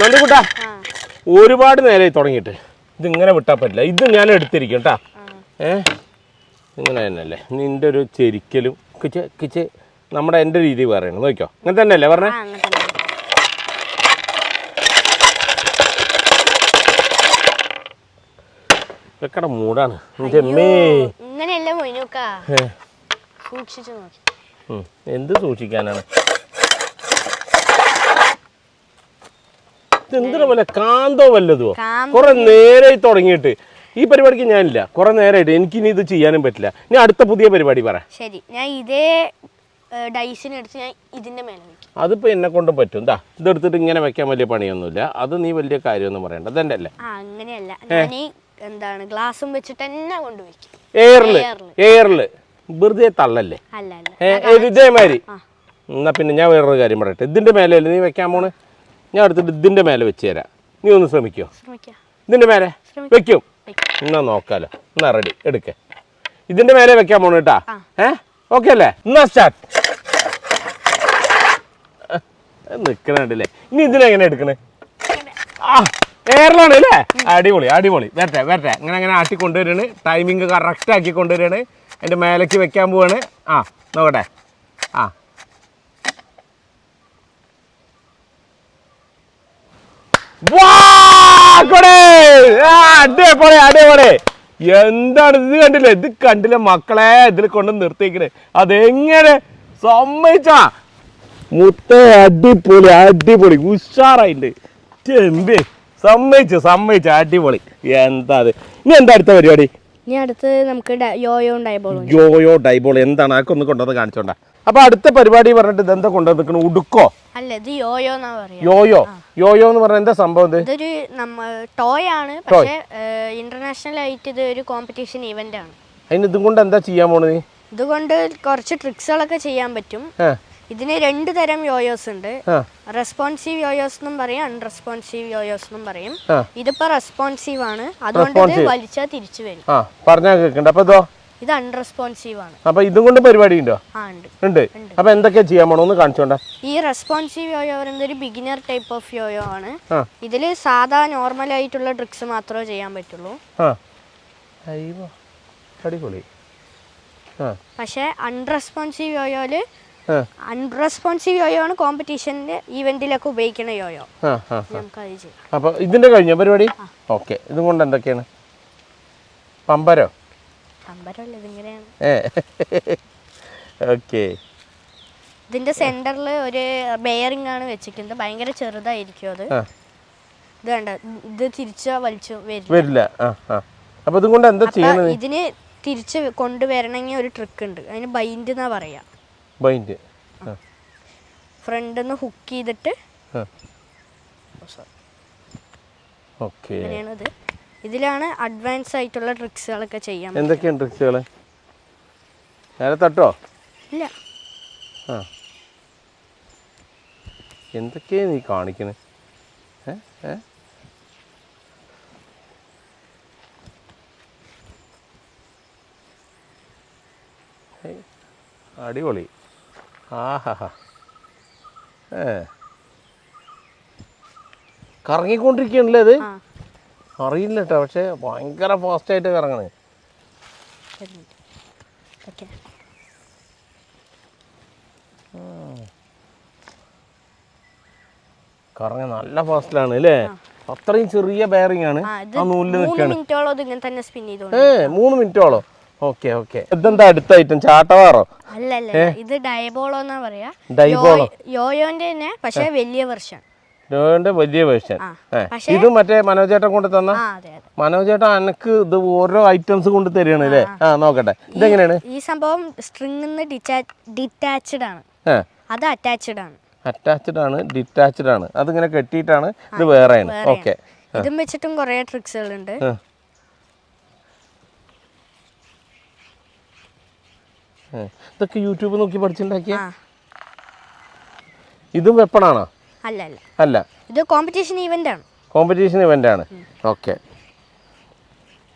നന്ദിക്കുട്ടാ ഒരുപാട് നേരമായി തുടങ്ങിയിട്ട്. ഇതിങ്ങനെ വിട്ടാൽ പറ്റില്ല. ഇത് ഞാൻ എടുത്തിരിക്കും കേട്ടാ. ഏ? ഇങ്ങനെ തന്നെയല്ലേ? നിന്റെ ഒരു ചെരിക്കലും കിച്ച് കിച്ച് നമ്മുടെ എന്റെ രീതി പറയണം. നോക്കിയോ അങ്ങനെ തന്നെയല്ലേ പറഞ്ഞേ? വെക്കട മൂടാണ്. എന്ത് സൂക്ഷിക്കാനാണ്? ഇതെന്തിനാ പോലെ കാന്തോ വല്ലതുവോ? കാന്തോ. കുറെ നേരമായി തുടങ്ങിയിട്ട്. ഈ പരിപാടിക്ക് ഞാനില്ല. കുറെ നേരമായിട്ട് എനിക്കിനി ഇത് ചെയ്യാനും പറ്റില്ല. ഇനി അടുത്ത പുതിയ പരിപാടി പറ. ശരി. ഞാൻ ഇതേ ഡൈസിനെടുത്ത് ഞാൻ ഇതിന്റെ മേലെ വെക്കും. അതിപ്പോൾ എന്നെ കൊണ്ട് പറ്റും. എന്താ ഇതെടുത്തിട്ട് ഇങ്ങനെ വെക്കാൻ വലിയ പണിയൊന്നുമില്ല. അത് നീ വലിയ കാര്യമൊന്നും പറയണ്ട. അതെന്റെ അല്ലേ? അങ്ങനെയല്ല. ഞാൻ എന്താണ് ഗ്ലാസും വെച്ചിട്ട് തന്നെ കൊണ്ടുവയ്ക്കും എയറിൽ. എയറിൽ വെറുതെ തള്ളല്ലേ? ഇതേമാതിരി എന്നാ പിന്നെ ഞാൻ വേറൊരു കാര്യം പറയട്ടെ. ഇതിന്റെ മേലെ നീ വെക്കാൻ പോണ്? ഞാൻ എടുത്തിട്ട് ഇതിന്റെ മേലെ വെച്ച് തരാം. നീ ഒന്ന് ശ്രമിക്കോ? ഇതിന്റെ മേലെ? വെക്കും. എന്നാ നോക്കാലോ. എന്നാ റെഡി എടുക്ക. ഇതിന്റെ മേലെ വെക്കാൻ പോണു കേട്ടാ. ഏ? ഓക്കെ അല്ലേ? എന്നാ സ്റ്റാർട്ട് നിക്കണല്ലേ ഇനി ഇതിനെങ്ങനെ എടുക്കണേ? ആ എയറിലാണ് അല്ലേ? അടിപൊളി അടിപൊളി. വരട്ടെ വരട്ടെ. അങ്ങനെ അങ്ങനെ ആട്ടി കൊണ്ടുവരാണ് ടൈമിങ് കറക്റ്റ് ആക്കി കൊണ്ടുവരാണ് അതിന്റെ മേലേക്ക് വെക്കാൻ പോവാണ്. ആ നോക്കട്ടെ. ആ വാ, കൊടേ. ആ, അടിപൊളി അടിപൊളി. എന്താണ് ഇത് കണ്ടില്ല? ഇത് കണ്ടില്ല മക്കളെ? ഇതിൽ കൊണ്ട് നിർത്തിക്കണേ അതെങ്ങനെ? സമ്മതിച്ച? മുത്ത അടിപൊളി അടിപൊളി. ഉഷാറായിട്ടുണ്ട് ചെമ്പേ സമ്മതിച്ചു സമ്മതിച്ചു. അടിപൊളി. എന്താ അത്? ഇനി എന്താ അടുത്ത പരിപാടി? ഇനി അടുത്ത് നമുക്ക് യോയോ ഡൈബോൾ യോയോ ഡൈബോൾ എന്താണ്? അതൊക്കെ ഒന്ന് കൊണ്ടുവന്ന് കാണിച്ചോണ്ട. അപ്പൊ അടുത്ത പരിപാടി പറഞ്ഞിട്ട് ഇതെന്താ കൊണ്ടുവന്ന് നിൽക്കണ ഉടുക്കോ? അല്ല ഇത് യോയോ എന്നാ പറയാ. യോയോ. യോയോ എന്ന് പറഞ്ഞ എന്താ സംഭവം ഇത്? ഇതൊരു നമ്മ ടോയ് ആണ്. പക്ഷേ ഇന്റർനാഷണൽ ആയിട്ട് ഇത് ഒരു കോമ്പറ്റീഷൻ ഇവന്റ് ആണ്. അതിന് ഇതും കൊണ്ട് എന്താ ചെയ്യാൻ പോണത്? ഇതുകൊണ്ട് കുറച്ച് ട്രിക്സുകളൊക്കെ ചെയ്യാൻ പറ്റും. ഇതിന് രണ്ട് തരം യോയോസ് ഉണ്ട്. റെസ്പോൺസീവ് യോയോസ് എന്നും പറയും അൺറെസ്പോൺസീവ് യോയോസ് എന്നും പറയും. ഇതിപ്പോ റെസ്പോൺസീവ് ആണ്. അതുകൊണ്ട് ഇത്. വലിച്ചാൽ തിരിച്ചു വരും. പറഞ്ഞാ കേൾക്കണ്ട. അപ്പൊ ഇതോ? ഇത് അൺറെസ്പോൺസീവ് ആണ്. അപ്പൊ ഇതും കൊണ്ട് പരിപാടി ഉണ്ടോ? ഉണ്ട്. അപ്പൊ എന്തൊക്കെ ചെയ്യാൻ പോണോ ഒന്ന് കാണിച്ചോണ്ട. ഈ റെസ്പോൺസീവ് യോയോ പറയുന്നത് ഒരു ബിഗിനർ ടൈപ്പ് ഓഫ് യോയോ ആണ്. ഇതിൽ സാധാ നോർമൽ ആയിട്ടുള്ള ട്രിക്സ് മാത്രമേ ചെയ്യാൻ പറ്റുള്ളൂ. അടിപൊളി. പക്ഷേ അൺറെസ്പോൺസീവ് യോയോയിൽ അൺറെസ്പോൺസീവ് യോയോ ആണ് കോമ്പറ്റീഷന്റെ ഈവെന്റിലൊക്കെ ഉപയോഗിക്കണ യോയോ നമുക്ക് അപ്പൊ ഇതിന്റെ കഴിഞ്ഞ പരിപാടി? ഓക്കെ. ഇതും കൊണ്ട് എന്തൊക്കെയാണ്? പമ്പരോ? പമ്പരല്ല ഇതിങ്ങനെയാണ്. ഓക്കെ. ഇതിന്റെ സെന്ററിൽ ഒരു ബെയറിംഗ് ആണ് വെച്ചിരിക്കുന്നത്. ഭയങ്കര ചെറുതായിരിക്കും അത്. ഇത് കണ്ട? ഇത് തിരിച്ച് വലിച്ചു വരും വരില്ല. അപ്പൊ ഇതും കൊണ്ട് എന്താ ചെയ്യണത്? ഇതിന് തിരിച്ച് കൊണ്ടുവരണമെങ്കിൽ ഒരു ട്രിക്ക് ഉണ്ട്. അതിന് ബൈൻഡ് എന്നാ പറയാ. ബൈൻഡ് ഫ്രണ്ട് ഫ്രണ്ടിൽ നിന്ന് ഹുക്ക് ചെയ്തിട്ട് ഓക്കെ ഇതിലാണ് അഡ്വാൻസ് ആയിട്ടുള്ള ട്രിക്സുകളൊക്കെ ചെയ്യാൻ എന്തൊക്കെയാണ് ട്രിക്സുകൾ നേരെ തട്ടോ? ഇല്ല. ആ. എന്തൊക്കെയാണ് നീ കാണിക്കണേ? ഏ? ഏ? അടിപൊളി. ആഹാ. ഏ. അത് ആ. അറിയില്ല കേട്ടോ പക്ഷേ ഭയങ്കര ഫാസ്റ്റായിട്ട് കറങ്ങണേ. കറങ്ങ നല്ല ഫാസ്റ്റിലാണ് അല്ലേ? അത്രയും ചെറിയ ബെയറിംഗ് ആണ്. ആ ഇത് നൂലിൽ നിൽക്കുകയാണ് മൂന്ന് മിനിറ്റോളോ. Okay okay. ഇതെന്താ അടുത്ത ഐറ്റം ചാട്ടവാറോ അല്ല അല്ല അല്ല. ഇത് ഡയബോളോ എന്നാ പറയാ. ഡൈബോളോ? യോയോന്റെ തന്നെ പക്ഷേ വലിയ വെർഷൻ നോന്റെ വലിയ വേർഷൻ ഇത് മറ്റേ മനോജേട്ടൻ കൊണ്ട് തന്ന? മനോജേട്ടൻ അനക്ക് ഇത് ഓരോ ഐറ്റംസ് കൊണ്ട് തരികയാണ് അല്ലേ? ആ നോക്കട്ടെ. ഇതെങ്ങനെയാണ്? ഈ സംഭവം സ്ട്രിംഗ് ഡിറ്റാച്ച്ഡ് ആണ്. അത് അറ്റാച്ച്ഡ് ആണ്. അറ്റാച്ച്ഡ് ആണ് ഡിറ്റാച്ച്ഡ് ആണ്. അതിങ്ങനെ കെട്ടിയിട്ടാണ് ഇത് വേറെയാണ്. വേറെയാണ്. ഓക്കെ. ഇതും വെച്ചിട്ടും കുറേ ട്രിക്സുകളുണ്ട് ഇതൊക്കെ യൂട്യൂബ് നോക്കി പഠിച്ചുണ്ടാക്കിയ ഇതും വെപ്പണാണോ? അല്ല അല്ല. അല്ല. ഇത് കോമ്പറ്റീഷൻ ഇവന്റ് ആണ്. കോമ്പറ്റീഷൻ ഇവന്റ് ആണ്. ഓക്കെ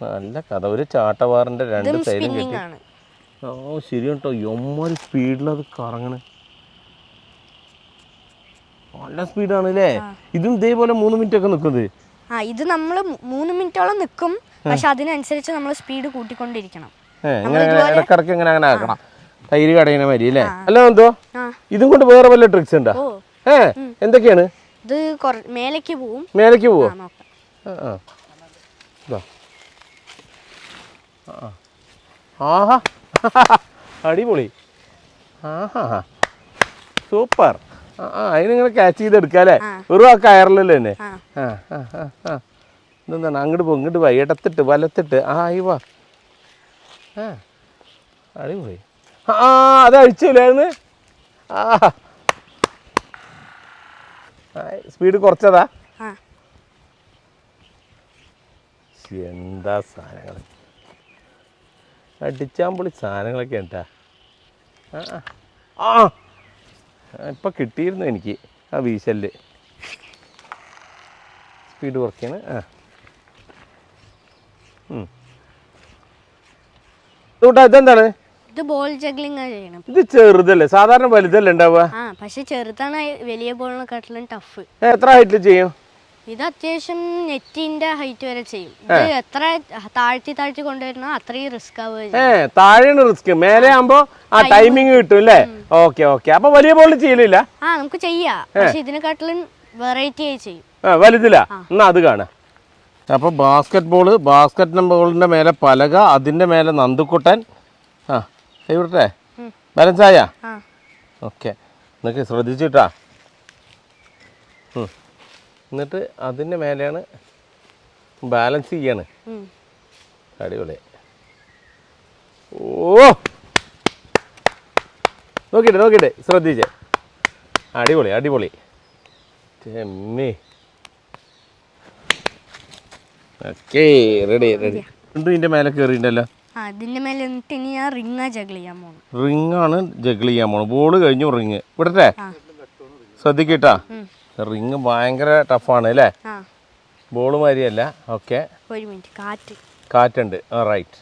നല്ല കഥ. ഒരു ചാട്ടവാറിന്റെ രണ്ട് സൈഡും കിട്ടി. ഓ ശരി കേട്ടോ എമ്മാതിരി സ്പീഡിൽ അത് കറങ്ങണേ. നല്ല സ്പീഡാണ് അല്ലേ ഇതും ഇതേപോലെ മൂന്ന് മിനിറ്റ് ഒക്കെ നിൽക്കുന്നത്. ആ ഇത് നമ്മൾ മൂന്ന് മിനിറ്റോളം നിൽക്കും പക്ഷെ അതിനനുസരിച്ച് നമ്മൾ സ്പീഡ് കൂട്ടിക്കൊണ്ടിരിക്കണം. ഇടക്കിടക്ക് ഇങ്ങനെ അങ്ങനെ ആക്കണം. തൈര് കടയണ മതി അല്ലേ. അല്ല എന്തോ? ഇതും കൊണ്ട് വേറെ വല്ല ട്രിക്സ് ഉണ്ടോ? ഏ എന്തൊക്കെയാണ്? ഇത് മേലേക്ക് പോവും. മേലേക്ക് പോവോ. ആഹാ. അടിപൊളി. ആഹാ. സൂപ്പർ. ആ അതിനിങ്ങനെ ക്യാച്ച് ചെയ്തെടുക്കാല്ലേ ആ. വെറും ആ കയറിലല്ലേ തന്നെ ആ. ആ ആ ആ എന്താണ് ഇതെന്താണ്? അങ്ങോട്ട് പോ ഇങ്ങോട്ട് പോയി ഇടത്തിട്ട് വലത്തിട്ട്. ആ ഈ വാ. അടിപൊളി. ആ അത് അഴിച്ചില്ലായിരുന്നു ആ. സ്പീഡ് കുറച്ചതാ. എന്താ സാധനങ്ങൾ അടിച്ചാമ്പൊളി സാധനങ്ങളൊക്കെ ഉണ്ടാ. ആ ഇപ്പം കിട്ടിയിരുന്നു എനിക്ക് ആ വീശൽ സ്പീഡ് കുറയ്ക്കാണ്. ആ. ഇതുകൊണ്ടാ ഇതെന്താണ്? ഇത് ബോൾ ജഗ്ലിംഗ് ചെയ്യണം. ഇത് ചെറുതല്ലേ? സാധാരണ വലുതല്ലേ ഉണ്ടാവുക? ആ പക്ഷെ ചെറുതാണ് വലിയ ബോളിനെക്കാട്ടിലും ടഫ് എത്ര ഹൈറ്റിൽ ചെയ്യും? ഇത് അത്യാവശ്യം നെറ്റിന്റെ ഹൈറ്റ് വരെ ചെയ്യും. ഇത് എത്ര താഴ്ത്തി താഴ്ത്തി കൊണ്ടുവരണോ അത്രയും റിസ്ക് ആവുക താഴെയാണ് റിസ്ക് മേലെ ആകുമ്പോ ആ ടൈമിങ് കിട്ടും അല്ലേ? Okay okay. അപ്പൊ വലിയ ബോൾ ചെയ്യലില്ല? ആ നമുക്ക് ചെയ്യാം. പക്ഷെ ഇതിനെക്കാട്ടിലും വെറൈറ്റി ആയി ചെയ്യും. വലുതില്ല എന്നാ അത് കാണാം. അപ്പോൾ ബാസ്ക്കറ്റ് ബോൾ ബാസ്ക്കറ്റ് ബോളിന്റെ മേലെ പലക അതിന്റെ മേലെ നന്ദുക്കുട്ടൻ. ആ ഇവിടെ ബാലൻസായ ബാലൻസ് ആയാ ആ. ഓക്കെ. എന്നൊക്കെ ശ്രദ്ധിച്ചിട്ടാ. എന്നിട്ട് അതിന്റെ മേലെയാണ് ബാലൻസ് ചെയ്യാണ്. അടിപൊളി. ഓ! നോക്കിയിട്ട് നോക്കിയിട്ട്. ശ്രദ്ധിച്ചേ. അടിപൊളി അടിപൊളി. ചെമ്മി ഓക്കേ റെഡി റെഡി. മേലെ മേലെ എന്നിട്ട് ഇനി ഞാൻ റിങ്ങാ ജഗിൾ ചെയ്യാൻ പോകണം റിങ്ങാണ് ജഗിൾ ചെയ്യാൻ പോണത്. ബോൾ കഴിഞ്ഞു റിങ്. വിടട്ടെ? ശ്രദ്ധിക്കട്ടാ. റിങ് ഭയങ്കര ടഫാണ് അല്ലേ? ബോൾ മാതിരിയല്ല ഓക്കെ. ഒരു മിനിറ്റ് കാറ്റ്. കാറ്റുണ്ട്. ആ റൈറ്റ്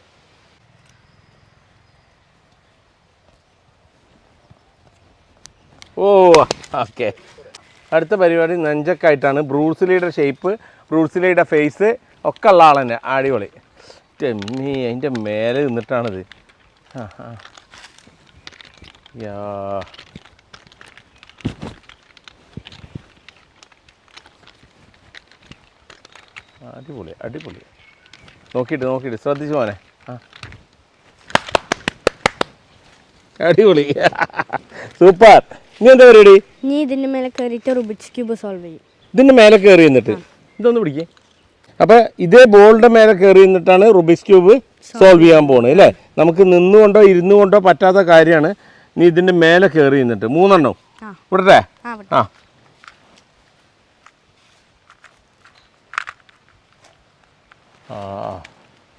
ഓ ഓക്കെ. അടുത്ത പരിപാടി നെഞ്ചക്കായിട്ടാണ് ബ്രൂസിലിയുടെ ഷേപ്പ് ബ്രൂസിലിയുടെ ഫേസ് ഒക്കെ ഉള്ള ആൾ തന്നെ അടിപൊളി ടെമ്മി അതിന്റെ മേലെ നിന്നിട്ടാണിത്. ആ ആ. യാ. അടിപൊളി അടിപൊളി. നോക്കിയിട്ട് നോക്കിയിട്ട്. ശ്രദ്ധിച്ചു മോനെ. ആ. അടിപൊളി. സൂപ്പർ. ഇനി എന്താ പരിപാടി? നീ ഇതിന്റെ മേലെ കയറിയിട്ട് റുബിക്സ് ക്യൂബ് സോൾവ് ചെയ്യും. ഇതിന്റെ മേലെ കയറി എന്നിട്ട്. ഇതൊന്ന് പിടിക്കേ. അപ്പം ഇതേ ബോളിന്റെ മേലെ കയറി നിന്നിട്ടാണ് റുബിക്സ് ക്യൂബ് സോൾവ് ചെയ്യാൻ പോകുന്നത് അല്ലേ? നമുക്ക് നിന്നുകൊണ്ടോ ഇരുന്നു കൊണ്ടോ പറ്റാത്ത കാര്യമാണ് നീ ഇതിന്റെ മേലെ കയറി നിന്നിട്ട്. മൂന്നെണ്ണം. വിടട്ടെ? ആ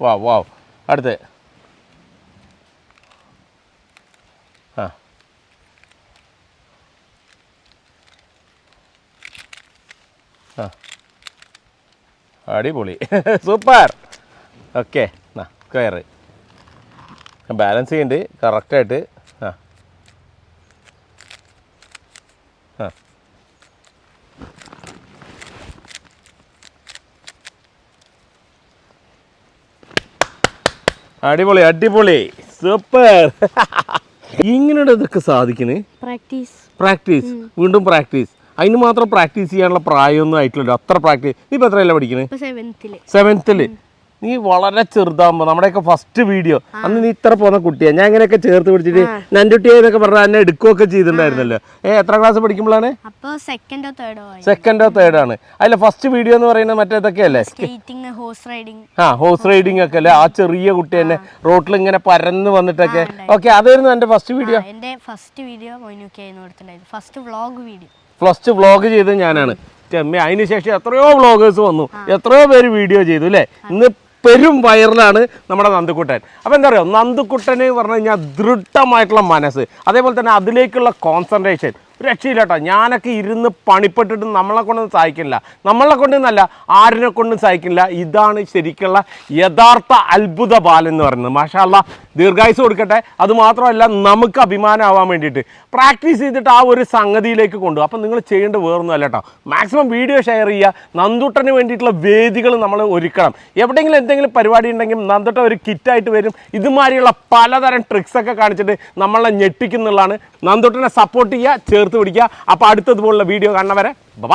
വാ വാ. അടുത്ത് അടിപൊളി. സൂപ്പർ. ഓക്കെ ആ കയറ് ബാലൻസ് ചെയ്യുന്നുണ്ട് കറക്റ്റായിട്ട് ആ. ആ. അടിപൊളി അടിപൊളി. സൂപ്പർ. ഇങ്ങനെയുള്ള ഇതൊക്കെ സാധിക്കണേ? പ്രാക്ടീസ് പ്രാക്ടീസ് വീണ്ടും പ്രാക്ടീസ് അതിന് മാത്രം പ്രാക്ടീസ് ചെയ്യാനുള്ള പ്രായമൊന്നും ആയിട്ടില്ല അത്ര പ്രാക്ടീസ് നീ ഇപ്പോൾ എത്രയല്ല പഠിക്കുന്നത് സെവൻത്തിൽ നീ വളരെ ചെറുതാകുമ്പോൾ നമ്മുടെയൊക്കെ ഫസ്റ്റ് വീഡിയോ അന്ന് നീ ഇത്ര പോകുന്ന കുട്ടിയാ. ഞാൻ ഇങ്ങനെയൊക്കെ ചേർത്ത് പിടിച്ചിട്ട് നന്റുട്ടിയെ എന്നൊക്കെ പറഞ്ഞാൽ എന്നെ എടുക്കുകയൊക്കെ ചെയ്തിട്ടുണ്ടായിരുന്നല്ലോ. ഏ എത്ര ക്ലാസ് പഠിക്കുമ്പോഴാണ്? സെക്കൻഡോ തേർഡോ ആണ്. അതിലെ ഫസ്റ്റ് വീഡിയോ എന്ന് പറയുന്നത് മറ്റേതൊക്കെയല്ലേ സ്കേറ്റിംഗ് ഹോഴ്സ് റൈഡിങ് ആ ഹോഴ്സ് റൈഡിംഗ് ഒക്കെ അല്ലേ? ആ ചെറിയ കുട്ടി തന്നെ റോട്ടിൽ ഇങ്ങനെ പരന്ന് വന്നിട്ടൊക്കെ. ഓക്കെ അതായിരുന്നു എന്റെ first video first video first vlog video first vlog ചെയ്തത് ഞാനാണ്. ചെമ്മ അതിന് ശേഷം എത്രയോ വ്ളോഗേഴ്സ് വന്നു. എത്രയോ പേര് വീഡിയോ ചെയ്തു അല്ലേ? ഇന്ന് പെരും വൈറലാണ് നമ്മുടെ നന്ദുക്കുട്ടൻ. അപ്പോൾ എന്താ പറയുക നന്ദുക്കുട്ടന് പറഞ്ഞു കഴിഞ്ഞാൽ ദൃഢമായിട്ടുള്ള മനസ്സ്. അതേപോലെ തന്നെ അതിലേക്കുള്ള കോൺസെൻട്രേഷൻ രക്ഷയില്ല കേട്ടോ ഞാനൊക്കെ ഇരുന്ന് പണിപ്പെട്ടിട്ട് നമ്മളെ കൊണ്ടൊന്നും സഹായിക്കില്ല നമ്മളെ കൊണ്ടൊന്നല്ല ആരിനെ കൊണ്ടും സഹായിക്കില്ല ഇതാണ് ശരിക്കുള്ള യഥാർത്ഥ അത്ഭുത ബാലൻ എന്ന് പറയുന്നത്. മാഷാല്ല ദീർഘായുസ് കൊടുക്കട്ടെ. അതുമാത്രമല്ല നമുക്ക് അഭിമാനമാവാൻ വേണ്ടിയിട്ട്. പ്രാക്ടീസ് ചെയ്തിട്ട് ആ ഒരു സംഗതിയിലേക്ക് കൊണ്ടു അപ്പം നിങ്ങൾ ചെയ്യേണ്ട വേറൊന്നും അല്ല കേട്ടോ. മാക്സിമം വീഡിയോ ഷെയർ ചെയ്യുക. നന്ദുട്ടന് വേണ്ടിയിട്ടുള്ള വേദികൾ നമ്മൾ ഒരുക്കണം. എവിടെയെങ്കിലും എന്തെങ്കിലും പരിപാടി ഉണ്ടെങ്കിൽ നന്ദുട്ട ഒരു കിറ്റായിട്ട് വരും. ഇതുമാതിരിയുള്ള പലതരം ട്രിക്സൊക്കെ കാണിച്ചിട്ട് നമ്മളെ ഞെട്ടിക്കുന്നുള്ളതാണ്. നന്ദുട്ടനെ സപ്പോർട്ട് ചെയ്യുക. ചേർത്ത് പിടിക്കുക. അപ്പോൾ അടുത്തതുപോലുള്ള വീഡിയോ കാണുന്നവരെ ബൈ